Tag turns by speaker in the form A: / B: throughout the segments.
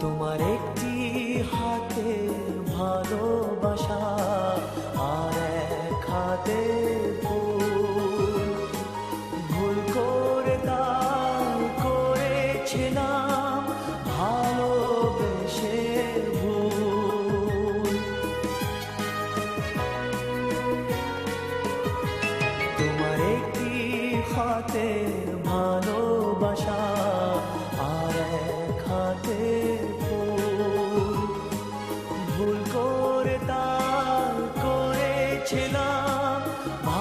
A: তোমার একটি হাতে ভালোবাসা আর এক হাতে Ma.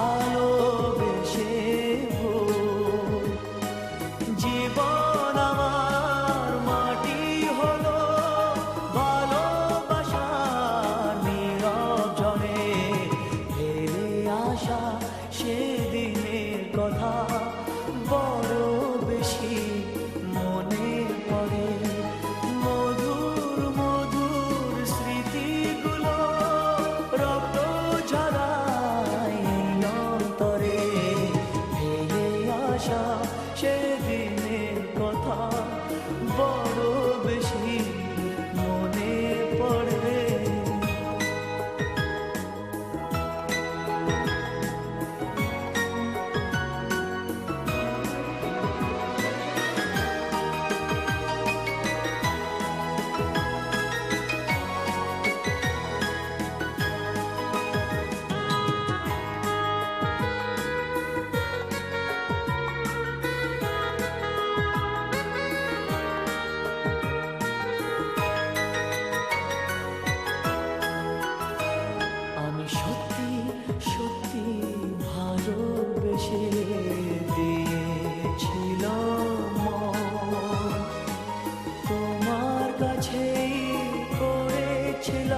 A: too long.